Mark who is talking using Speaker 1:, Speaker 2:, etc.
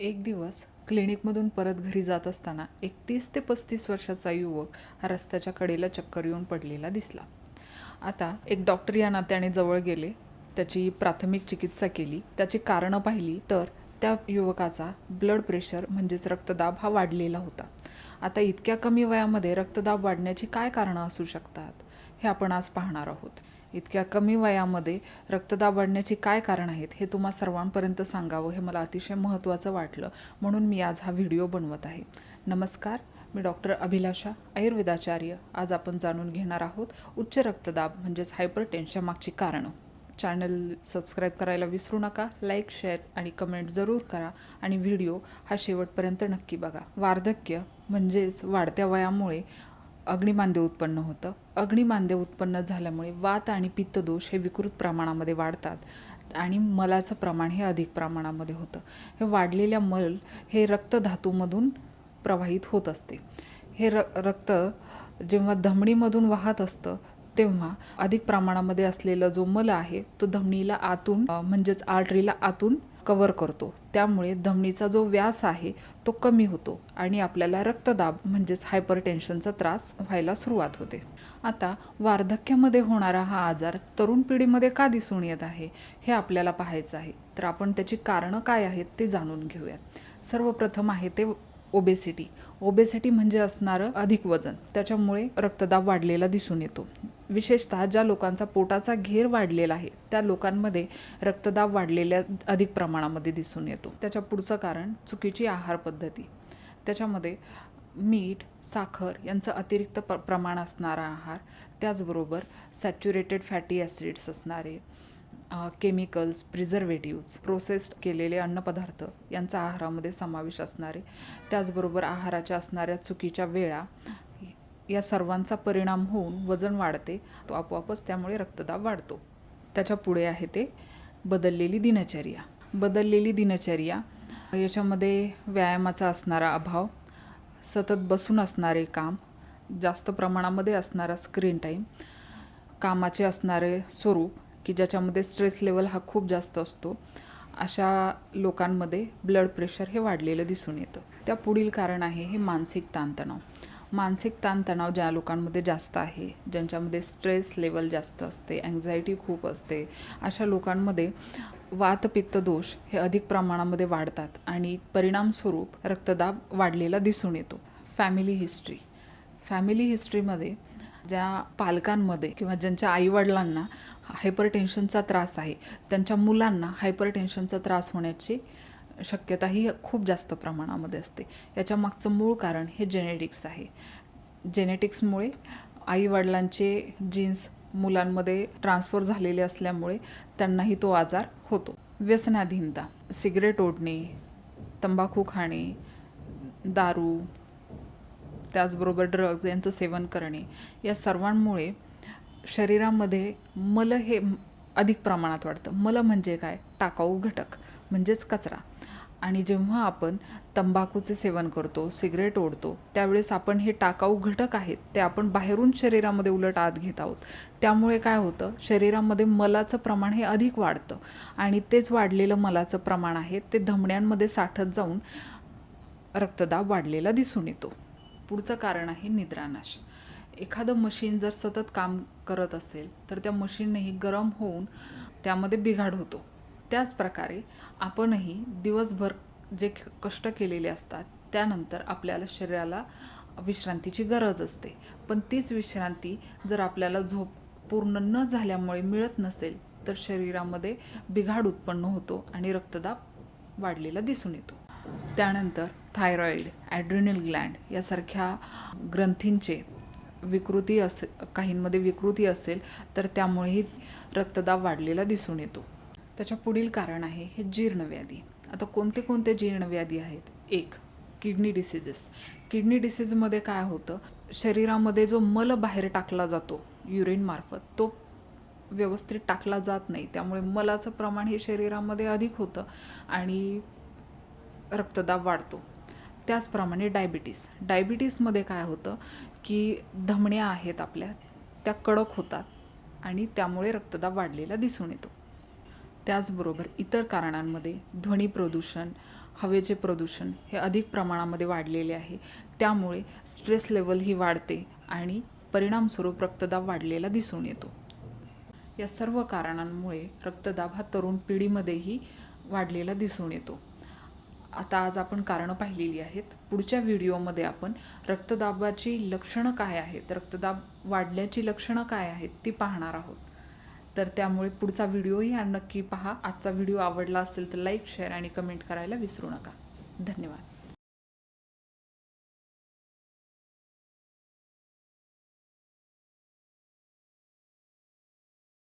Speaker 1: एक दिवस क्लिनिकमधून परत घरी जात असताना एकतीस ते पस्तीस वर्षाचा युवक हा रस्त्याच्या कडेला चक्कर येऊन पडलेला दिसला. आता एक डॉक्टर या नात्याने जवळ गेले त्याची प्राथमिक चिकित्सा केली त्याची कारणं पाहिली तर त्या युवकाचा ब्लड प्रेशर म्हणजेच रक्तदाब हा वाढलेला होता. आता इतक्या कमी वयामध्ये रक्तदाब वाढण्याची काय कारणं असू शकतात हे आपण आज पाहणार आहोत. इतक्या कमी वयामध्ये रक्तदाब वाढण्याची काय कारण आहेत हे तुम्हा सर्वांपर्यंत सांगावं हे मला अतिशय महत्त्वाचं वाटलं. म्हणून मी आज हा व्हिडिओ बनवत आहे. नमस्कार मी डॉक्टर अभिलाषा आयुर्वेदाचार्य. आज आपण जाणून घेणार आहोत उच्च रक्तदाब म्हणजेच हायपर मागची कारणं. चॅनल सबस्क्राईब करायला विसरू नका लाईक शेअर आणि कमेंट जरूर करा आणि व्हिडिओ हा शेवटपर्यंत नक्की बघा. वार्धक्य म्हणजेच वाढत्या वयामुळे अग्निमांदे उत्पन्न होतं. अग्निमांदे उत्पन्न झाल्यामुळे वात आणि पित्तदोष हे विकृत प्रमाणामध्ये वाढतात आणि मलाचं प्रमाण हे अधिक प्रमाणामध्ये होतं. हे वाढलेल्या मल हे रक्तधातूमधून प्रवाहित होत असते. हे र रक्त जेव्हा धमणीमधून वाहत असतं तेव्हा अधिक प्रमाणामध्ये असलेला जो मल आहे तो धमणीला आतून म्हणजेच आर्टरीला आतून कव्हर करतो. त्यामुळे धमनीचा जो व्यास आहे तो कमी होतो आणि आपल्याला रक्तदाब म्हणजेच हायपरटेन्शनचा त्रास व्हायला सुरुवात होते. आता वार्धक्यामध्ये होणारा हा आजार तरुण पिढीमध्ये का दिसून येत आहे हे आपल्याला पाहायचं आहे. तर आपण त्याची कारणं काय आहेत ते जाणून घेऊयात. सर्वप्रथम आहे ते ओबेसिटी ओबेसिटी म्हणजे असणारं अधिक वजन. त्याच्यामुळे रक्तदाब वाढलेला दिसून येतो. विशेषतः ज्या लोकांचा पोटाचा घेर वाढलेला आहे त्या लोकांमध्ये रक्तदाब वाढलेल्या अधिक प्रमाणामध्ये दिसून येतो. त्याच्या पुढचं कारण चुकीची आहार पद्धती. त्याच्यामध्ये मीठ साखर यांचं अतिरिक्त प्र प्रमाण असणारा आहार त्याचबरोबर सॅच्युरेटेड फॅटी ॲसिड्स असणारे केमिकल्स प्रिझर्वेटिव्ज प्रोसेस्ड केलेले अन्नपदार्थ यांचा आहारामध्ये समावेश असणारे त्याचबरोबर आहाराच्या असणाऱ्या चुकीच्या वेळा या सर्वांचा परिणाम होऊन वजन वाढते तो आपोआपच त्यामुळे रक्तदाब वाढतो. त्याच्या पुढे आहे ते बदललेली दिनचर्या. बदललेली दिनचर्या याच्यामध्ये व्यायामाचा असणारा अभाव सतत बसून असणारे काम जास्त प्रमाणामध्ये असणारा स्क्रीन टाईम कामाचे असणारे स्वरूप की ज्याच्यामध्ये स्ट्रेस लेवल हा खूप जास्त असतो अशा लोकांमध्ये ब्लड प्रेशर हे वाढलेलं दिसून येतं. त्या पुढील कारण आहे हे मानसिक ताणतणाव. मानसिक ताणतणाव ज्या लोकांमध्ये जास्त आहे ज्यांच्यामध्ये स्ट्रेस लेवल जास्त असते अँझायटी खूप असते अशा लोकांमध्ये वातपित्त दोष हे अधिक प्रमाणामध्ये वाढतात आणि परिणामस्वरूप रक्तदाब वाढलेला दिसून येतो. फॅमिली हिस्ट्री फॅमिली हिस्ट्रीमध्ये ज्या पालकांमध्ये किंवा ज्यांच्या आईवडिलांना हायपर टेन्शनचा त्रास आहे. त्यांच्या मुलांना हायपर टेन्शनचा त्रास होण्याची शक्यता ही खूप जास्त प्रमाणामध्ये असते. याच्या मागचं मूळ कारण हे जेनेटिक्स आहे. जेनेटिक्समुळे आईवडिलांचे जीन्स मुलांमध्ये ट्रान्सफर झालेले असल्यामुळे त्यांनाही तो आजार होतो. व्यसनाधीनता सिगरेट ओढणे तंबाखू खाणे दारू त्याचबरोबर ड्रग्ज यांचं सेवन करणे या सर्वांमुळे शरीरामध्ये मल हे अधिक प्रमाणात वाढतं. मल म्हणजे काय? टाकाऊ घटक म्हणजेच कचरा. आणि जेव्हा आपण तंबाखूचे सेवन करतो सिगरेट ओढतो त्यावेळेस आपण हे टाकाऊ घटक आहेत ते आपण बाहेरून शरीरामध्ये उलट आत घेत आहोत. त्यामुळे काय होतं? शरीरामध्ये मलाचं प्रमाण हे अधिक वाढतं. आणि तेच वाढलेलं मलाचं प्रमाण आहे ते धमण्यांमध्ये साठत जाऊन रक्तदाब वाढलेला दिसून येतो. पुढचं कारण आहे निद्रानाश. एखादं मशीन जर सतत काम करत असेल तर त्या मशीननेही गरम होऊन त्यामध्ये बिघाड होतो. त्याचप्रकारे आपणही दिवसभर जे क- कष्ट केलेले असतात त्यानंतर आपल्याला शरीराला विश्रांतीची गरज असते. पण तीच विश्रांती जर आपल्याला झोप पूर्ण न झाल्यामुळे मिळत नसेल तर शरीरामध्ये बिघाड उत्पन्न होतो आणि रक्तदाब वाढलेला दिसून येतो. त्यानंतर थायरॉईड ॲड्रिनल ग्लँड यासारख्या ग्रंथींचे विकृती असे काहींमध्ये विकृती असेल तर त्यामुळेही रक्तदाब वाढलेला दिसून येतो. त्याच्या पुढील कारण आहे हे जीर्णव्याधी. आता कोणते कोणते जीर्णव्याधी आहेत? एक किडनी डिसीजेस किडनी डिसीजमध्ये काय होतं? शरीरामध्ये जो मल बाहेर टाकला जातो युरिनमार्फत तो व्यवस्थित टाकला जात नाही. त्यामुळे मलाचं प्रमाण हे शरीरामध्ये अधिक होतं आणि रक्तदाब वाढतो. त्याचप्रमाणे डायबिटीस. डायबिटीसमध्ये काय होतं की धमण्या आहेत आपल्या त्या कडक होतात आणि त्यामुळे रक्तदाब वाढलेला दिसून येतो. त्याचबरोबर इतर कारणांमध्ये ध्वनी प्रदूषण हवेचे प्रदूषण हे अधिक प्रमाणामध्ये वाढलेले आहे. त्यामुळे स्ट्रेस लेवल ही वाढते आणि परिणामस्वरूप रक्तदाब वाढलेला दिसून येतो. या सर्व कारणांमुळे रक्तदाब हा तरुण पिढीमध्येही वाढलेला दिसून येतो. आता आज आपण कारणं पाहिलेली आहेत. पुढच्या व्हिडिओमध्ये आपण रक्तदाबाची लक्षणं काय आहेत रक्तदाब वाढल्याची लक्षणं काय आहेत ती पाहणार आहोत. तर त्यामुळे पुढचा व्हिडिओही हा नक्की पहा. आजचा व्हिडिओ आवडला असेल तर लाईक शेअर आणि कमेंट करायला विसरू नका. धन्यवाद.